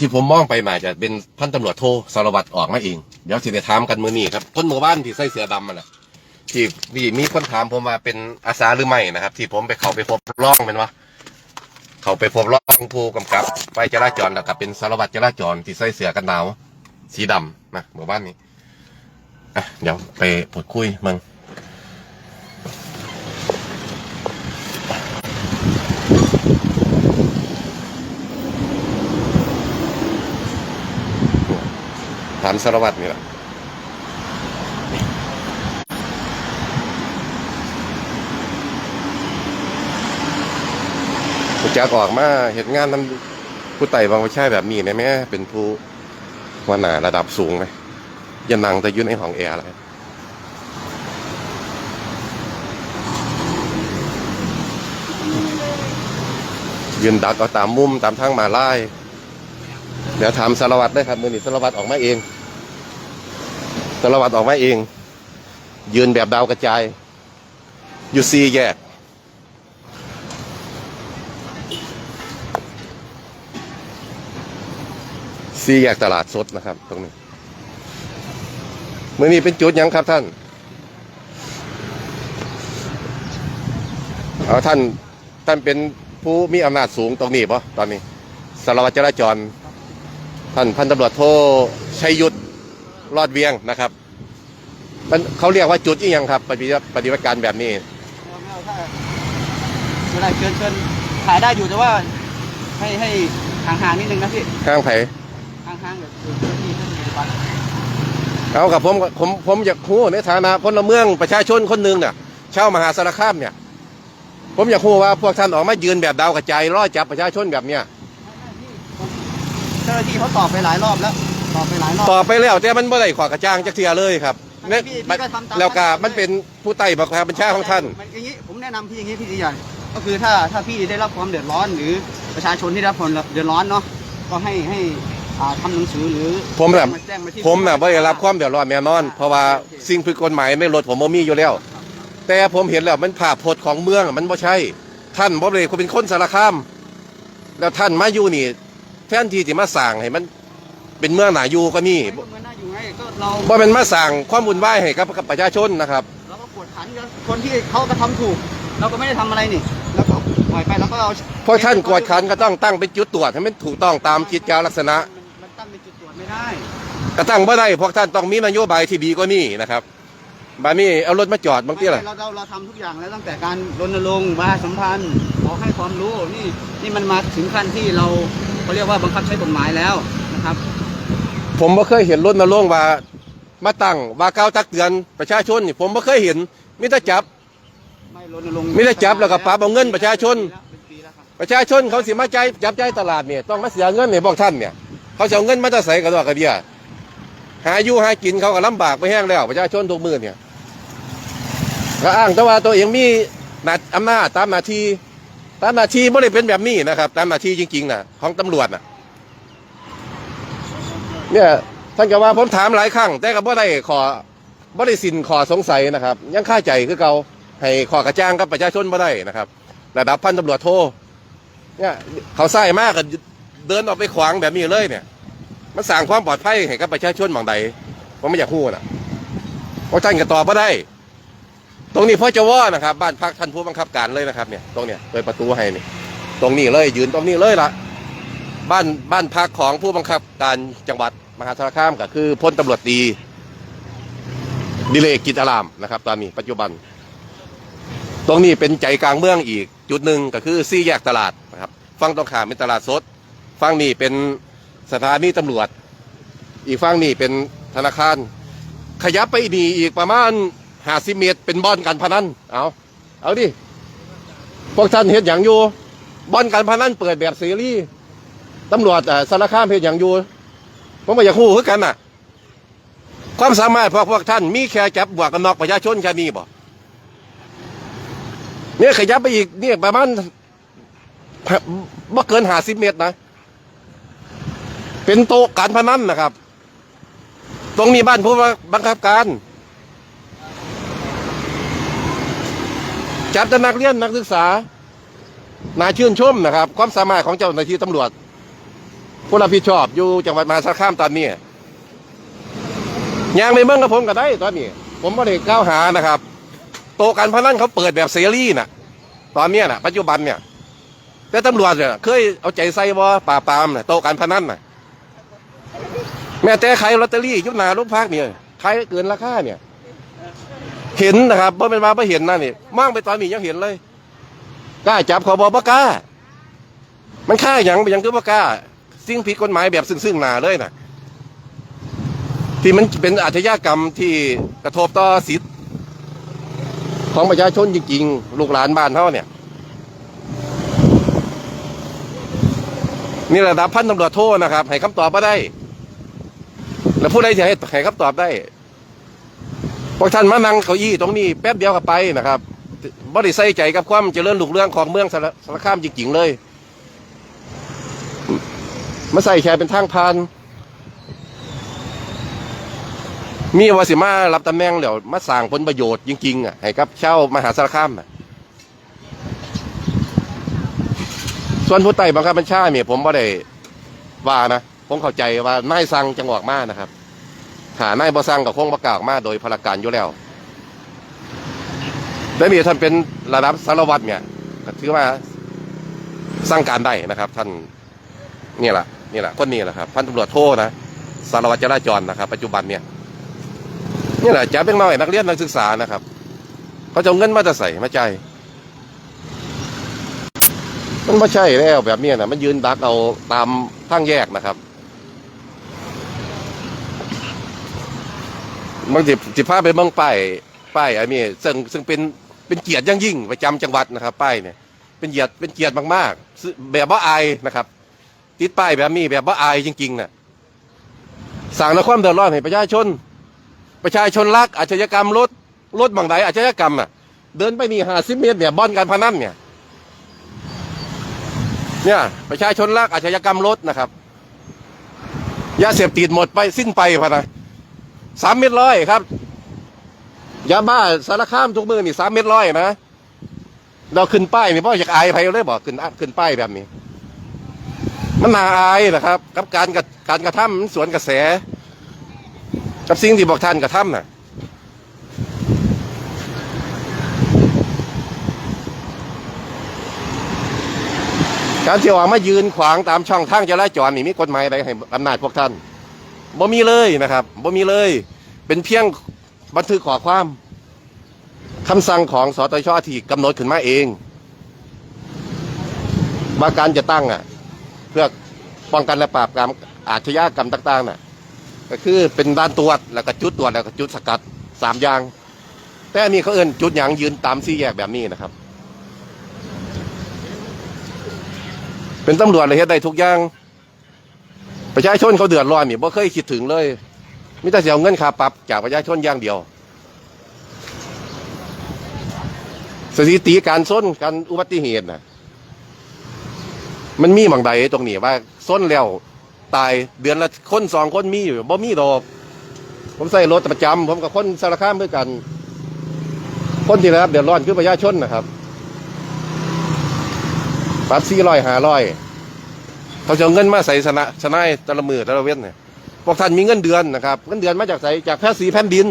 ที่ผมมองไปมาจะเป็นพันตำรวจโทสารวัตรออกมาเองเดี๋ยวสิได้ถามกันมือนี้ครับคนหมู่บ้านที่ใส่เสื้อดำมันน่ะที่ที่มีคนถามผมว่าเป็นอาสาหรือไม่นะครับ ที่ผมไปเขาไปพบร่องเป็นวะเขาไปพบร่องผู้กำกับไฟจราจรแล้วก็เป็นสารวัตรจราจรที่ใส่เสื้อกันหนาวสีดำนะหมู่บ้านนี้อะเดี๋ยวไปพูดคุยมึง ถามสารวัตรนี่แหละผู้จักออกมาเหตุงานนั้นผู้ไต่บางประชาแบบนี้นะแม่เป็นผู้หัวหน้าระดับสูงเลยยันนังแต่ยืนในห้องแอร์อะไรยืนดักเอาตามมุมตามทางมาไล่ เดี๋ยวถามสารวัตรได้ครับมือนี้สารวัตรออกมาเองสารวัตรออกมาเอง ยืนแบบดาวกระจาย อยู่ซีแยก ซีแยกตลาดสดนะครับ ตรงนี้เมื่อนี้เป็นจุดยังครับท่านเอาท่านท่านเป็นผู้มีอำนาจสูงตรงนี้ปะตอนนี้สารวัตรจราจร ท่านพันตำรวจโทชัยยุทธรอดเวียงนะครับมันเขาเรียกว่าจุดอีหยังครับ ปฏิบัติปฏิบัติการแบบนี้เวลาเชิญเชิญถ่ายได้อยู่แต่ว่า ให้ให้ห่างๆนิดนึงนะพี่ข้างไผห่างๆแบบเจ้าหน้าที่ท่านปฏิบัติเอากับผมผมผมอยากรู้ในฐานะพลเมืองประชาชนคนหนึ่งเนี่ยชาวมหาสารคามเนี่ย ผมอยากรู้ว่าพวกท่านออกมายืนแบบดาวกระจายรอจับประชาชนแบบเนี้ยเจ้าหน้าที่เขาตอบไปหลายรอบแล้ว ตอบไปหลายรอบ ต่อไปแล้วแต่มันไม่ได้ขอกระจ่างจักเทียเลยครับเนี่ยพี่พี่ก็ทำตาม แล้วก็มันเป็นผู้ใต้บังคับบัญชาของท่าน มันอย่างนี้ผมแนะนำพี่อย่างนี้พี่ดีใหญ่ก็คือถ้าถ้าพี่ได้รับความเดือดร้อน หรือประชาชนที่ได้รับความเดือดร้อนเนาะก็ให้ให้อ่าทำหนังสือหรือผมน่ะแจ้งาที่ ผมน่ะไม่ได้รับความเดือดร้อนแน่นอน เพราะว่าสิ่งผิดกฎหมายในรถผมบ่มีอยู่แล้ว แต่ผมเห็นแล้วมันภาพพจน์ของเมืองมันบ่ใช่ ท่านบ่เลยคุณเป็นคนสารคาม แล้วท่านมาอยู่นี่ แทนที่จะมาสั่งให้มัน เป็นเมืองหนาอยู่ก็มีไม่ก็เหมือนน่าอยู่ไงก็เราบ่เป็นมาสั่งความวุ่นวายให้กับกับประชาชนนะครับ เราก็กดขันกับคนที่เขากระทำถูก เราก็ไม่ได้ทำอะไรนี่แล้วก็ปล่อยไปแล้วก็เอาเพราะท่านกวดขันก็ต้องตั้งเป็นจุดตรวจให้มันถูกต้องตามกิจจาลักษณะมันมันตั้งเป็นจุดตรวจไม่ได้ก็ตั้งบ่ได้พวกท่านต้องมีนโยบายที่ดีกว่านี้นะครับบานี้เอารถมาจอดบางทีล่ะเราเราเราทำทุกอย่างแล้วตั้งแต่การรณรงค์ประชาสัมพันธ์ข อให้ความรู้นี่นี่มันมาถึงขั้นที่เราเขาเรียกว่าบังคับใช้กฎหมายแล้วนะครับ ผมบ่เคยเห็นรถมาลงว่า มาตั้งว่าก้าวตักเตือนประชาชนนี่ผมบ่เคยเห็นมิแต่จับไม่รณรงค์ไม่ได้จับแล้วก็ปรับเอาเงินประชาชนเป็นปีแล้วครับประชาชนเขาสิมาใจายจับใจายตลาดเนี่ยต้องมาเสียเงินให้พวกท่านเนี่ยเขาจะเอาเงินมาจะใส่กับดอกกระเบี้ยหาอยู่หากินเขาก็ลำบากไปแห้งแล้วประชาชนทุกมือเนี่ยก็อ้างแต่ว่าตัวเองมีหน้าอำนาจตามหน้าที่ ตามหน้าที่ไม่ได้เป็นแบบนี้นะครับ ตามหน้าที่จริงๆนะของตำรวจนะเนี่ยท่านก็ว่าผมถามหลายครั้งแต่ก็บ่ได้ขอบ่ได้สินขอสงสัยนะครับ ยังค่าใจคือเก่าให้ขอกระจ้างกับประชาชนบ่ได้นะครับ ระดับพันตำรวจโทเนี่ยเขาใส่มากก็เดินออกไปขวางแบบนี้เลยเนี่ย มันสร้างความปลอดภัยให้กับประชาชนบางใดผมไม่อยากพูดนะเพราะท่านก็ตอบมาได้ รงนี้พ่อจะว่านะครับ บ้านพักท่านผู้บังคับการเลยนะครับเนี่ยตรงเนี้ยเปิดประตูให้นี่ตรงนี้เลยยืนตรงนี้เลยละบ้านบ้านพักของผู้บังคับการจังหวัดมหาสารคามก็คือพลตำรวจตรีดิเลกกิจอารามนะครับ ตอนนี้ปัจจุบัน ตรงนี้เป็นใจกลางเมืองอีกจุดหนึ่งก็คือซี่แยกตลาดนะครับฝั่งตรงข้ามเป็นตลาดสดฝั่งนี้เป็นสถานีตำรวจ อีกฝั่งนี้เป็นธนาคาร ขยับไปนี่อีกประมาณ ห้าสิเมตรเป็นบ่อนการพนันเอาเอาดิพวกท่านเห็นอย่างอยู่บ่อนการพนันเปิดแบบเสรีตำรวจสารคามเห็นอย่างอยู่ผมไม่อยากคู่คือกันน่ะ ความสามารถพวกพวกท่าน มีแค่จับบวกกันนอกประชาชนแค่นี้บ่เนี่ยขยับไปอีกเนี่ยประมาณบ่เกินห้าสิบเมตรนะ เป็นโต๊ะการพนันนะครับ ตรงนี้บ้านผู้บังคับการ จับแต่นักเรียนนักศึกษาน่าชื่นชมนะครับ ความสามารถของเจ้าหน้าที่ตำรวจผู้รับผิดชอบอยู่จังหวัดมหาสารคามตอนนี้ยางไปเมืองกับผมก็ได้ตอนนี้ ผมไม่ได้กล่าวหานะครับ โตการพนันเขาเปิดแบบเสรีน่ะ ตอนนี้น่ะ ปัจจุบันเนี่ยแต่ตำรวจเนี่ยเคยเอาใจใส่บ่ป่าปามน่ะโตการพนันน่ะ แม้แต่ขายลอตเตอรี่ยุบนาลูกพักเนี่ยขายเกินราคาเนี่ย เห็นนะครับบ่เป็นว่าบ่เห็นนะนี่มองไปตอนนี้ยังเห็นเลยกล้าจับเขาบ่บ่กล้า มันค่าหยังไปหยังคือบ่กล้า สิ่งผิดกฎหมายแบบซึ่งๆหนาเลยน่ะที่มันเป็นอาชญากรรมที่กระทบต่อสิทธิ์ของประชาชนจริงๆ ลูกหลานบ้านเฮาเนี่ย นี่ระดับพันตำรวจโทนะครับ ให้คำตอบมาได้ แล้วผู้ใดจะให้ให้คำตอบได้ พวกท่านมานั่งเก้าอี้ตรงนี้แป๊บเดียวก็ไปนะครับบ่ได้ใส่ใจกับความเจริญรุ่งเรื่องของเมืองสารคามจริงๆเลย มาใส่แค่เป็นทางพาน มีวาสิมารับตำแหน่งเดี๋ยวมาสร้างผลประโยชน์จริงๆอะให้กับเช่ามหาสารคามอะส่วนผู้ใต้บังคับบัญชาเนี่ยผมบ่ได้ว่านะ ผมเข้าใจว่านายสั่งจังหวะมากนะครับ หานายบ่สั่งกับคงประกาศมาโดยพลการอยู่แล้วและนี่ท่านเป็นระดับสารวัตรเนี่ยถือว่าสั่งการได้นะครับ ท่านนี่แหละนี่แหละคนนี้แหละครับพันตำรวจโทนะสารวัตรจราจรนะครับ ปัจจุบันเนี่ยนี่แหละจะเป็นน้อยนักเรียนนักศึกษานะครับ เขาจะเงินมาจะใส่มาใจมันไม่ใช่แล้วแบบนี้นะมันยืนดักเอาตามทางแยกนะครับางทีสิพาไปเมืองป้ายป้ายอันนี้ซึ่งซึ่งเป็นเป็นเกียรติอย่างยิ่งประจำจังหวัดนะครับ ป้ายเนี่ยเป็นเกียรติเป็นเกียรติมากๆซึ่งแบบว่าอายนะครับ ติดป้ายแบบนี้แบบว่าอายจริงๆน่ะสั่งและความเดือดร้อนให้ประชาชน ประชาชนรักอาชญากรรมลดลดบางไหนอาชญากรรมอะ เดินไปนี่หาสิเมตรเนี่ยบ่อนการพนันเนี่ย เนี่ยประชาชนรักอาชญากรรมลดนะครับยาเสพติดหมดไปสิ้นไปพะนะ สามเม็ดร้อยครับยาบ้าสารคามทุกมือนี่สามเม็ดร้อยนะเราขึ้นป้ายนี่พ่ออยากอายใครเลยบอกขึ้นขึ้นป้ายแบบนี้ มันน่าอายนะครับ กับการกับการกระทำมันสวนกระแส กับสิ่งที่บอกท่านกระทำน่ะการที่ว่ามายืนขวางตามช่องทางจราจรนี่มีกฎหมายใดให้อำนาจพวกท่าน บ่มีเลยนะครับบ่มีเลย เป็นเพียงบันทึกขอความคำสั่งของสตชที่กำหนดขึ้นมาเองว่าการจะตั้งอะ เพื่อป้องกันและปราบปรามอาชญากรรมต่างๆน่ะ ก็คือเป็นด้านตรวจแล้วก็จุดตรวจแล้วก็จุดสกัดสามอย่าง แต่อันนี่เขาเอิ้นจุดหยางยืนตามสี่แยกแบบนี้นะครับ เป็นตำรวจเลยเฮ็ดได้ทุกอย่าง ประชาชนเขาเดือดร้อนนี่บ่เคยคิดถึงเลยมิแต่เสียเงินค่าปรับจากประชาชนอย่างเดียว สถิติการส้นการอุบัติเหตุน่ะมันมีบางใดตรงนี้ว่าส้นแล้วตายเดือนละคนสองคนมีอยู่บ่มีดอก ผมใส่รถประจำผมกับคนสารคามด้วยกัน คนที่ได้รับเดือดร้อนคือประชาชนนะครับปรับสี่ร้อยห้าร้อย เขาจะเอาเงินมาใส่ชนะชนะแต่ละมือแต่ละเว้นเนี่ยพวกท่านมีเงินเดือนนะครับเงินเดือนมาจากใส่จากภาษีแผ่นดิน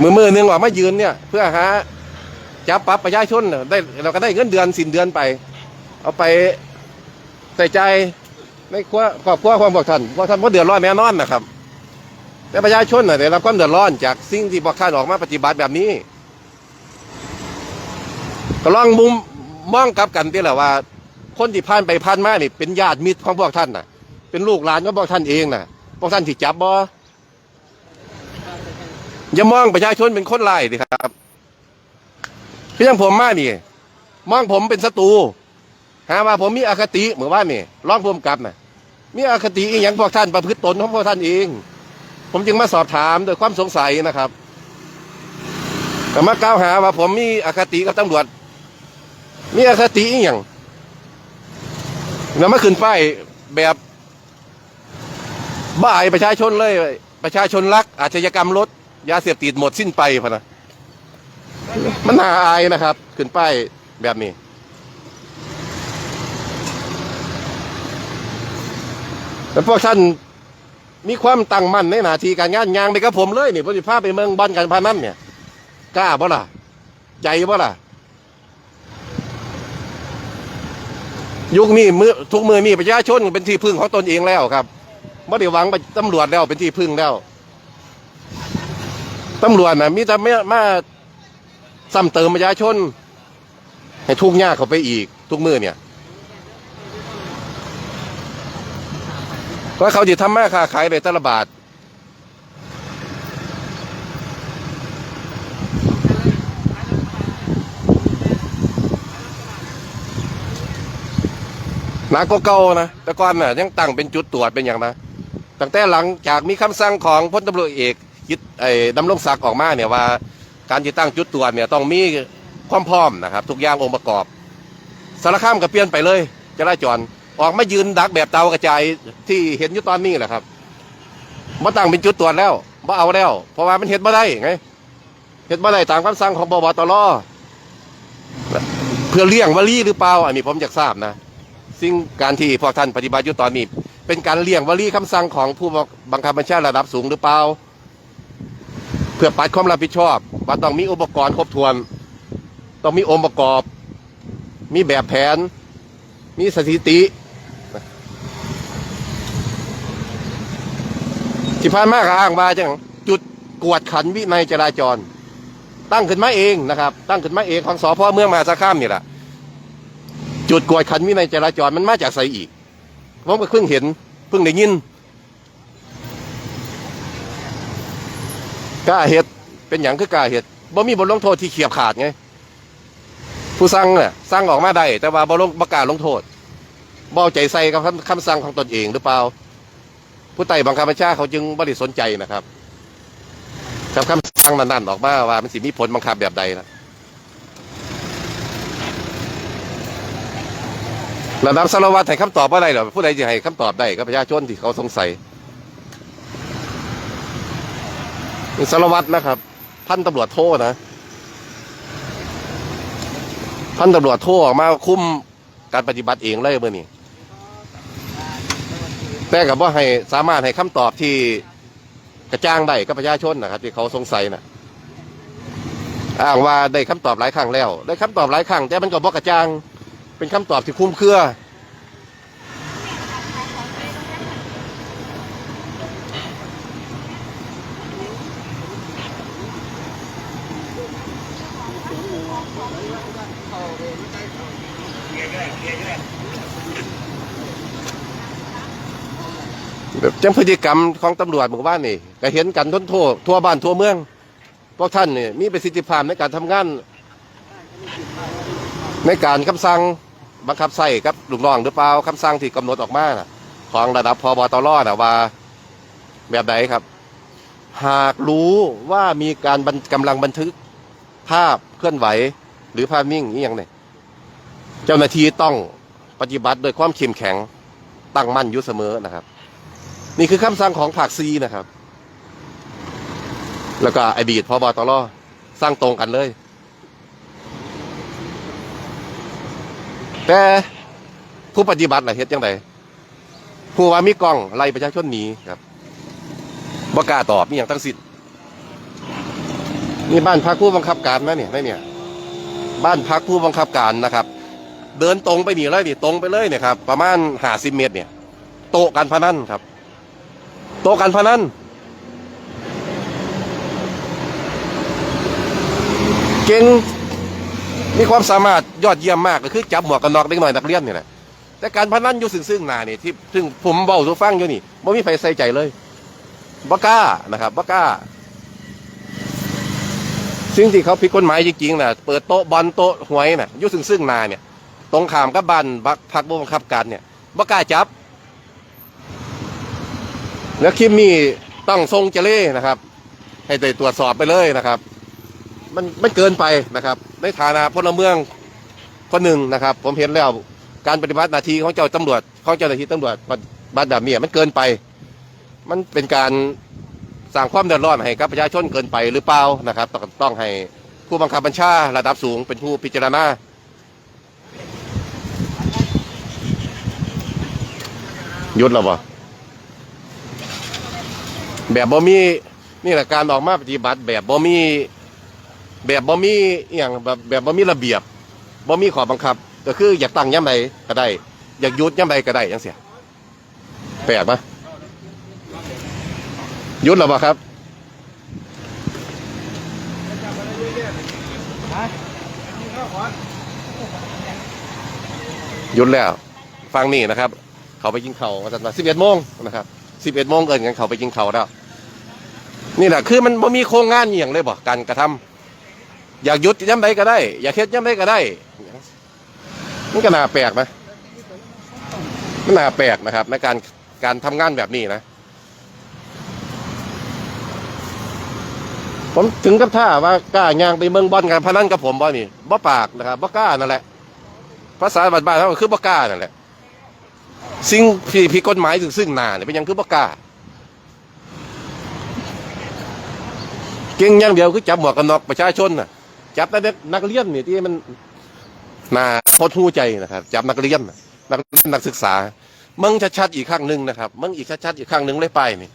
มือมือหนึ่งว่ามายืนเนี่ย เพื่อหาจับปรับประชาชนน่ะได้เราก็ได้เงินเดือนสินเดือนไป เอาไปใส่ใจในครัวครอบครัวของพวกท่านพวกท่านก็เดือดร้อนแน่นอนนะครับ แต่ประชาชนน่ะได้รับความเดือดร้อนจากสิ่งที่พวกท่านออกมาปฏิบัติแบบนี้ ก็ลองมุม มองกลับกันที่แหละว่า คนที่ผ่านไปผ่านมานี่เป็นญาติมิตรของพวกท่านน่ะ เป็นลูกหลานของพวกท่านเองน่ะพวกท่านที่จับบ่อย่ามองประชาชนเป็นคนไล่ดิครับพี่ยังผมมานี่มองผมเป็นศัตรูหาว่าผมมีอคติเหมือนว่านี่ร้องผมกลับน่ะ มีอคติอีหยังพวกท่านประพฤติตนของพวกท่านเอง ผมจึงมาสอบถามโดยความสงสัยนะครับแต่มากล่าวหาว่าผมมีอคติกับตำรวจ มีอคติอีหยังนำมาขึ้นป้ายแบบบ่ายประชาชนเลย ประชาชนรัก อาชญากรรมลดยาเสพติดหมดสิ้นไปพะนะมันน่าอายนะครับ ขึ้นป้ายแบบนี้แต่พวกท่านมีความตั้งมั่นในหน้าที่การงานยางไปกับผมเลยนี่ผมจะพาไปเมืองบอลกันพานั่นเนี่ยกล้าบ่ล่ะ ใจบ่ล่ะ ยุคนี้มือทุกมือนี่ประชาชนเป็นที่พึ่งของตนเองแล้วครับไม่ได้หวังไปตำรวจแล้วเป็นที่พึ่งแล้วตำรวจนะมีแต่ไม่มาซ้ำเติมประชาชน ให้ทุกข์ยากเขาไปอีก ทุกมือเนี่ยว่าเขาจะทำมาค้าขายได้ตละบาท นักก็เก่านะแต่ก่อนน่ะยังตั้งเป็นจุดตรวจเป็นอย่างนะตั้งแต่หลังจากมีคำสั่งของพลตำรวจเอกยึดไอ้ดำรงศักดิ์ออกมาเนี่ยว่า การจะตั้งจุดตรวจเนี่ยต้องมีความพร้อมนะครับ ทุกอย่างองค์ประกอบสารข้ามก็เปลี่ยนไปเลยจราจรออกมายืนดักแบบเตากระจายที่เห็นอยู่ตอนนี้แหละครับมาตั้งเป็นจุดตรวจแล้วมาเอาแล้ว เพราะว่ามันเห็นมาได้ไงเห็นมาได้ตามคำสั่งของบวตรเพื่อเลี่ยงวลีหรือเปล่าอันนี้ผมอยากทราบนะ ซึ่งการที่พวกท่านปฏิบัติอยู่ตอนนี้ เป็นการเลี่ยงวลีคำสั่งของผู้บังคับบัญชาระดับสูงหรือเปล่า เพื่อปัดความรับผิดชอบ ว่าต้องมีอุปกรณ์ครบถ้วน ต้องมีองค์ประกอบ มีแบบแผน มีสถิติที่ผ่านมาก็อ้างว่าจังจุดกวดขันวินัยจราจร ตั้งขึ้นมาเองนะครับ ตั้งขึ้นมาเองของสพเมืองมหาสารคามนี่แหละ จุดกวดขันวินัยจราจรมันมาจากไสอีกผมก็เพิ่งเห็นเพิ่งได้ยินกล้าเห็ดเป็นอย่างคือกล้าเห็ดบ่มีบทลงโทษที่เขียบขาดไง ผู้สั่งน่ะสั่งออกมาได้ แต่ว่าบ่ลงบ่กล้าลงโทษบ่เอาใจใส่กับคำคำสั่งของตนเองหรือเปล่า ผู้ใต้บังคับบัญชาเขาจึงบ่ได้สนใจนะครับกับคำสั่งนั้นๆออกมาว่ามันสิมีผลบังคับแบบใดนะ ระดับสารวัตรให้คำตอบว่าได้หรอผู้ใดจะให้คำตอบได้ก็ประชาชนที่เขาสงสัยสารวัตรนะครับพันตำรวจโทนะพันตำรวจโทออกมาคุ้มการปฏิบัติเองเลยเมื่อนี้แต่กับว่าให้สามารถให้คำตอบที่กระจ่างได้กับประชาชนนะครับ ที่เขาสงสัยนะอ้างว่าได้คำตอบหลายครั้งแล้ว ได้คำตอบหลายครั้งแต่มันก็บอกกระจ่าง เป็นคำตอบที่คุ้มเครือ แบบจังพฤติกรรมของตำรวจหมู่บ้านนี่ก็เห็นกันทนโทษทั่วบ้านทั่วเมืองพวกท่านนี่มีประสิทธิภาพในการทำงาน ในการคำสั่ง บังคับใส่กับลูกน้องหรือเปล่าคำสั่งที่กำหนดออกมานะของระดับพบตรนะว่า แบบใดครับ หากรู้ว่ามีการบันกำลังบันทึกภาพเคลื่อนไหว หรือภาพนิ่งนี่อย่างเนี่ยเจ้าหน้าที่ต้องปฏิบัติโดยความเข้มแข็งตั้งมั่นอยู่เสมอนะครับ นี่คือคำสั่งของภาคซีนะครับ แล้วก็อดีตพบตรสร้างตรงกันเลย แต่ผู้ปฏิบัติล่ะเฮ็ดยังไงผู้ว่ามีกล้องไล่ประชาชนหนีครับบ่กล้าตอบมีอย่างทั้งสิ้นนี่บ้านพักผู้บังคับการนะเนี่ยได้เนี่ย บ้านพักผู้บังคับการนะครับ เดินตรงไปหนีเลยนี่ตรงไปเลยเนี่ยครับประมาณห้าสิบเมตรเนี่ย โต๊ะการพนันครับ โต๊ะการพนันเก่ง มีความสามารถยอดเยี่ยมมากก็คือจับหมวกกันน็อกเด็กหน่อยนักเรียนนี่แหละแต่การพนันอยู่ซึ่งซึ่งหนาเนี่ยที่ซึ่งผมเบาสูฟังอยู่นี่ไม่มีใครใส่ใจเลยบ่กล้านะครับบ่กล้าสิ่งที่เขาผิดกฎหมายจริงๆน่ะเปิดโต๊ะบอลโต๊ะหวยน่ะอยู่ซึ่งซึ่งนาเนี่ย ตรงขามกับบ้านพักพักบังคับการเนี่ยบ่กล้าจับ แล้วคลิปนี้ต้องทรงเจเล่นะครับ ให้ได้ตรวจสอบไปเลยนะครับ มันไม่เกินไปนะครับ ในฐานะพลเมืองคนหนึ่งนะครับ ผมเห็นแล้วการปฏิบัติหน้าที่ของเจ้าตำรวจของเจ้าหน้าที่ตำรวจบัติแบบนี้มันเกินไป มันเป็นการสร้างความเดือดร้อนให้กับประชาชนเกินไปหรือเปล่านะครับต้องต้องให้ผู้บังคับบัญชาระดับสูงเป็นผู้พิจารณาหยุดแล้วบ่แบบบ่มีนี่แหละการออกมาปฏิบัติแบบบ่มี แบบบ่มีอหย่างแบบแบบบ่มีระเบียบบ่มีข้อบังคับ ก็คืออยากตั้งย่ำใดก็ได้ อยากหยุดย่ำใดก็ได้จังเสียแปลกปะหยุดหรอปะครับ หยุดแล้วฟังนี่นะครับ เขาไปกินเขาวมาตั้งแต่สิบเอ็ดโมงนะครับสิบเอ็ดโมงเกินกันเขาไปกินเขาวแล้ว นี่แหละคือมันบ่มีโครงงานอหย่างเลยบ่การกระทำ อยากหยุดย่ำใดก็ได้ อยากเฮ็ดย่ำใดก็ได้มันก็น่าแปลกนะมันน่าแปลกนะครับ ในการการทำงานแบบนี้นะ ผมถึงกับท่าว่ากล้าย่างไปเมืองบอลกันพนันกับผมบ่นี่บ่ปากนะครับบ่กล้านั่นแหละภาษาบ้านๆเขาก็คือบ่กล้านั่นแหละสิ่งที่ผิดกฎหมายถึงซึ่งหนาเนี่ยเป็นยังคือบ่กล้าเก่งอย่างเดียวคือจับหมวกกันน็อกประชาชนน่ะ จับแต่เด็กนักเรียนนี่ที่มันน่าพอทูใจนะครับ จับนักเรียนนักเรียนนักศึกษามึงชัดๆอีกครั้งหนึ่งนะครับมึงอีกชัดๆอีกครั้งหนึ่งเลยไปนี่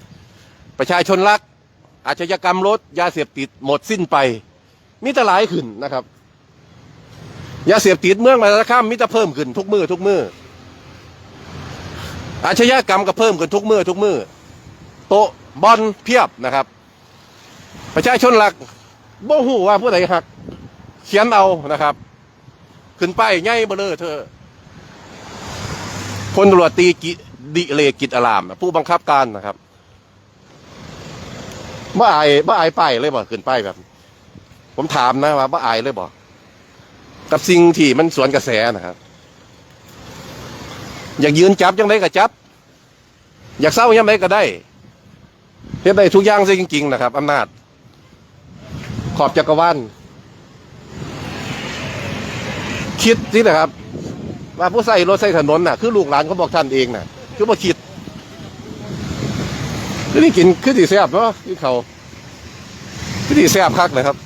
ประชาชนรัก อาชญากรรมลดยาเสพติดหมดสิ้นไปมีแต่หลายขึ้นนะครับยาเสพติดเมืองมาละข้ามมิจะเพิ่มขึ้นทุกมือทุกมืออาชญากรรมก็เพิ่มขึ้นทุกมือทุกมือโตบอลเพียบนะครับ ประชาชนหลัก บ่หูว่าผู้ใดหัก เขียนเอานะครับ ขึ้นไปายง่ายเบลอเธอพลตำรวจตีกิดิเลกกิจอาราม ผู้บังคับการนะครับบ่อายบ่อายป้ายเลยบ่ขึ้นป้ายแบบ ผมถามนะว่าบ่อายเลยบ่กับสิ่งที่มันสวนกระแสนะครับ อยากยืนจับยังไงก็จับ อยากเศร้ายังไงก็ได้เฮ็ดได้ทุกอย่างซะจริง ๆ นะครับอำนาจ ขอบจักรวาลคิดสินะครับ ว่าผู้ใส่รถใส่ถนนน่ะ คือลูกหลานเขาบอกท่านเองน่ะ คือบ่คิดคือนี่กินคือสีแซ่บเนาะคือเขาคือสีแซ่บคักเลยครับ